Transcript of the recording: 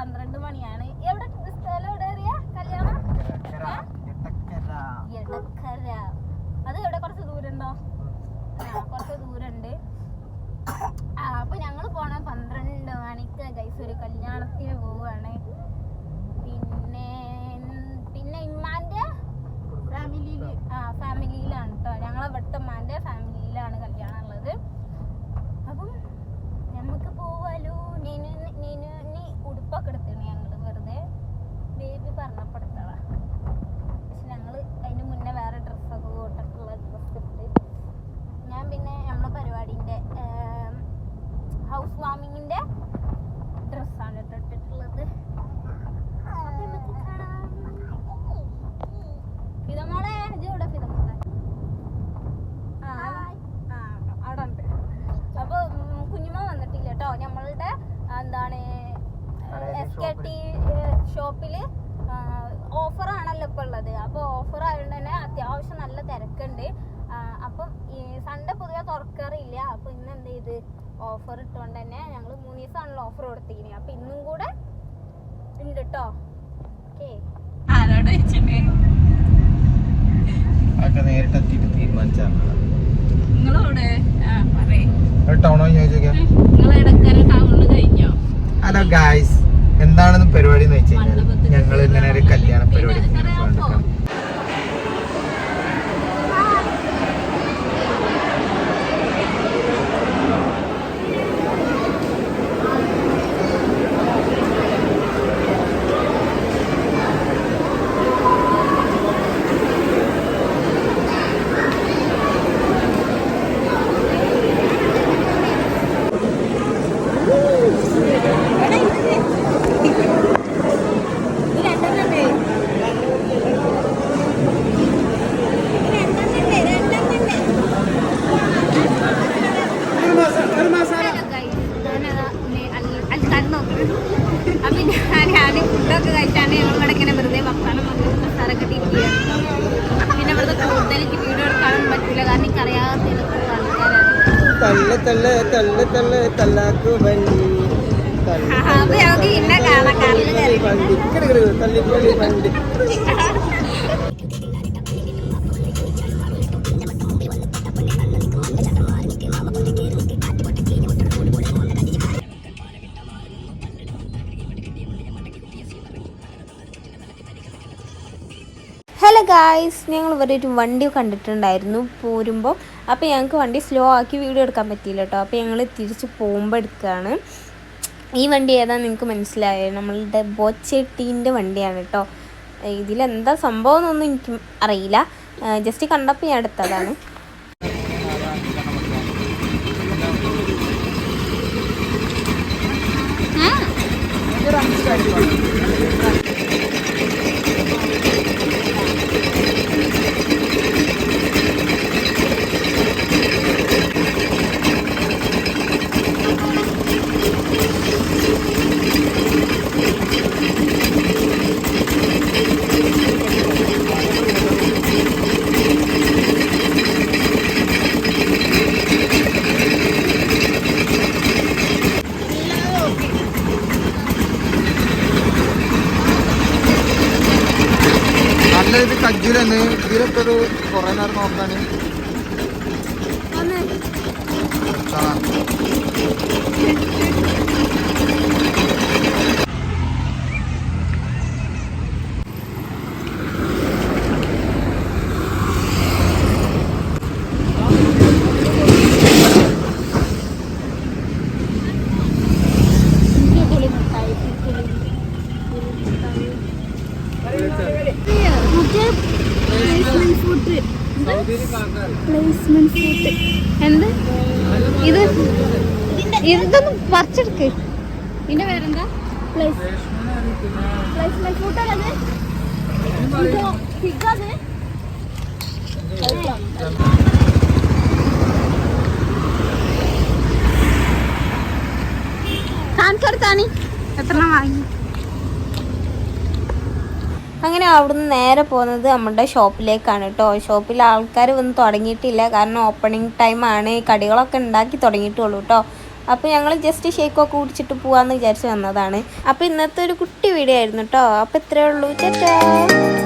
പന്ത്രണ്ട് മണിയാണ്. എവിടെ സ്ഥലം എവിടെ അറിയാ? കല്യാണം? എടക്കര അത് എവിടെ കുറച്ച് ദൂരമുണ്ടോ? കുറച്ച് ദൂരമുണ്ട്. അപ്പൊ ഞങ്ങൾ പോണ പന്ത്രണ്ട് മണിക്ക് ഗൈസ് ഒരു കല്യാണത്തിന് പോവാണ്. പിന്നെ പിന്നെ ഇമ്മാന്റെ എസ് കെ ടി ഷോപ്പിൽ ഓഫർ ആണല്ലോ ഇപ്പൊ ഉള്ളത്. അപ്പൊ ഓഫർ ആയതുകൊണ്ട് തന്നെ അത്യാവശ്യം നല്ല തിരക്കുണ്ട്. അപ്പം ഈ സൺഡേ പൊതുവെ തുറക്കാറില്ല. അപ്പൊ ഇന്ന് എന്ത് ചെയ്ത്? ഓഫർ ഇട്ടുകൊണ്ട് തന്നെ ഞങ്ങൾ മൂന്ന് ദിവസമാണല്ലോ ഓഫർ കൊടുത്തിരിക്കുന്നത്. അപ്പൊ ഇന്നും കൂടെ ഉണ്ട് കേട്ടോ ഓക്കേ. ആരോട് അതൊക്കെ നേരിട്ടെത്തിയിട്ട് തീരുമാനിച്ചാണ് നിങ്ങളോടെ ടൗണോ ചോദിച്ചോക്കെ. നിങ്ങൾ ഇടക്കര ടൗണിൽ കഴിഞ്ഞോ? ഹലോ ഗായ്സ് എന്താണെന്ന് പരിപാടി എന്ന് വെച്ച് കഴിഞ്ഞാൽ ഞങ്ങൾ ഇങ്ങനെ ഒരു കല്യാണ പരിപാടി ഇങ്ങനെ പോകാൻ അപ്പൊ ഞാൻ ഫുഡൊക്കെ കഴിച്ചാണ് ഞങ്ങൾ ഇവിടെ ഇങ്ങനെ വെറുതെ വർത്താനം പറഞ്ഞു മസാലൊക്കെ ഇരിക്കുകയാണ് പിന്നെ ഇവിടുത്തെ കൂടുതൽ വീഡിയോ എടുക്കാനും പറ്റില്ല കാരണം എനിക്ക് അറിയാത്ത ആൾക്കാരാണ്. തള്ള തള്ള തള്ള തള്ള തല്ലാക്കു വണ്ടി. കാറിൽ തല്ലി വണ്ടി. ഹലോ ഗായ്സ് ഞങ്ങൾ ഇവിടെ ഒരു വണ്ടി കണ്ടിട്ടുണ്ടായിരുന്നു പോരുമ്പോൾ അപ്പോൾ ഞങ്ങൾക്ക് വണ്ടി സ്ലോ ആക്കി വീഡിയോ എടുക്കാൻ പറ്റിയില്ല കേട്ടോ അപ്പോൾ ഞങ്ങൾ തിരിച്ച് പോകുമ്പോൾ എടുക്കുകയാണ് ഈ വണ്ടി ഏതാണെന്ന് നിങ്ങൾക്ക് മനസ്സിലായത് നമ്മളുടെ ബോച്ചെട്ടീന്റെ വണ്ടിയാണ് കേട്ടോ ഇതിലെന്താ സംഭവം എന്നൊന്നും എനിക്ക് അറിയില്ല. ജസ്റ്റ് കണ്ടപ്പോൾ ഞാൻ എടുത്തതാണ്. നല്ല ഇത് കജ്ജിലെന്ന്. ഇതിലൊക്കെ ഒരു കുറേ നേരം നോക്കാന്. പ്ലേസ്മെന്റ് എന്ത്? ഇത്? ഇതൊന്നും പറിച്ചെടുക്ക്. ഇതിന്റെ പേരെന്താ? പ്ലേസ് പ്ലേസ്മെന്റ് ഫുഡ് അല്ലേ കാണിച്ചെടുത്താണി എത്ര വാങ്ങി? അങ്ങനെ അവിടുന്ന് നേരെ പോകുന്നത് നമ്മുടെ ഷോപ്പിലേക്കാണ് കേട്ടോ. ഷോപ്പിൽ ആൾക്കാർ വന്ന് തുടങ്ങിയിട്ടില്ല. കാരണം ഓപ്പണിംഗ് ടൈമാണ് കടികളൊക്കെ ഉണ്ടാക്കി തുടങ്ങിയിട്ടുള്ളൂ കേട്ടോ. അപ്പോൾ ഞങ്ങൾ ജസ്റ്റ് ഷേക്കൊക്കെ കുടിച്ചിട്ട് പോകാമെന്ന് വിചാരിച്ച് വന്നതാണ്. അപ്പോൾ ഇന്നത്തെ ഒരു കുട്ടി വീഡിയോ ആയിരുന്നു കേട്ടോ. അപ്പോൾ ഇത്രയേ ഉള്ളൂ. ചേട്ടാ